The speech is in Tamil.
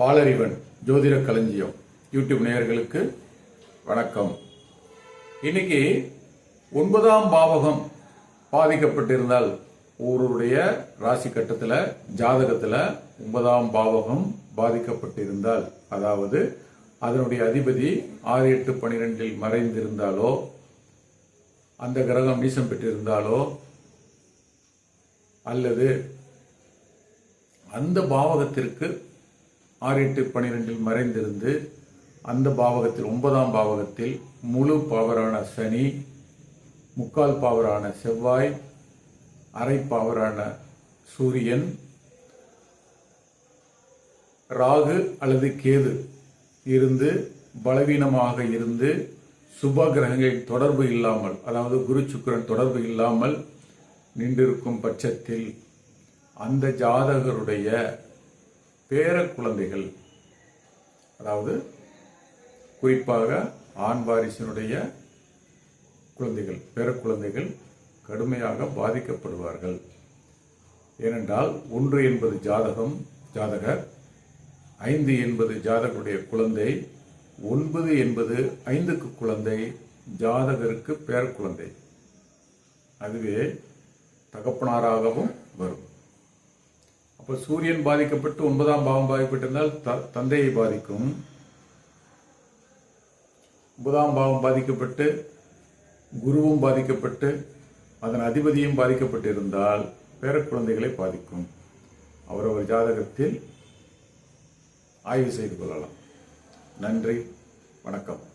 வாளறிவன் ஜோதிட களஞ்சியம். யூடியூப் நேயர்களுக்கு வணக்கம். இன்னைக்கு ஒன்பதாம் பாவகம் பாதிக்கப்பட்டிருந்தால் ஒருவருடைய ராசி கட்டத்தில் ஜாதகத்தில் ஒன்பதாம் பாவகம் பாதிக்கப்பட்டிருந்தால் அதாவது அதனுடைய அதிபதி ஆறு எட்டு பனிரெண்டில் மறைந்திருந்தாலோ அந்த கிரகம் நீசம் பெற்றிருந்தாலோ அல்லது அந்த பாவகத்திற்கு ஆறு எட்டு பனிரெண்டில் மறைந்திருந்து அந்த பாவகத்தில் ஒன்பதாம் பாவகத்தில் முழு பவரான சனி முக்கால் பவரான செவ்வாய் அரை பவரான சூரியன் ராகு அல்லது கேது இருந்து பலவீனமாக இருந்து சுப கிரகங்களின் தொடர்பு இல்லாமல் அதாவது குரு சுக்கிரன் தொடர்பு இல்லாமல் நின்றிருக்கும் பட்சத்தில் அந்த ஜாதகருடைய பேர குழந்தைகள் அதாவது குறிப்பாக ஆண் வாரிசினுடைய குழந்தைகள் பேர குழந்தைகள் கடுமையாக பாதிக்கப்படுவார்கள். ஏனென்றால் ஒன்று என்பது ஜாதகம் ஜாதகர் ஐந்து என்பது ஜாதகருடைய குழந்தை ஒன்பது என்பது ஐந்துக்கு குழந்தை ஜாதகருக்கு பேர குழந்தை அதுவே தகப்பனாராகவும் வரும். அப்போ சூரியன் பாதிக்கப்பட்டு ஒன்பதாம் பாவம் பாதிக்கப்பட்டிருந்தால் த- தந்தையை பாதிக்கும். ஒன்பதாம் பாவம் பாதிக்கப்பட்டு குருவும் பாதிக்கப்பட்டு அதன் அதிபதியும் பாதிக்கப்பட்டிருந்தால் பேர குழந்தைகளை பாதிக்கும். அவரவர் ஜாதகத்தில் ஆய்வு செய்து கொள்ளலாம். நன்றி. வணக்கம்.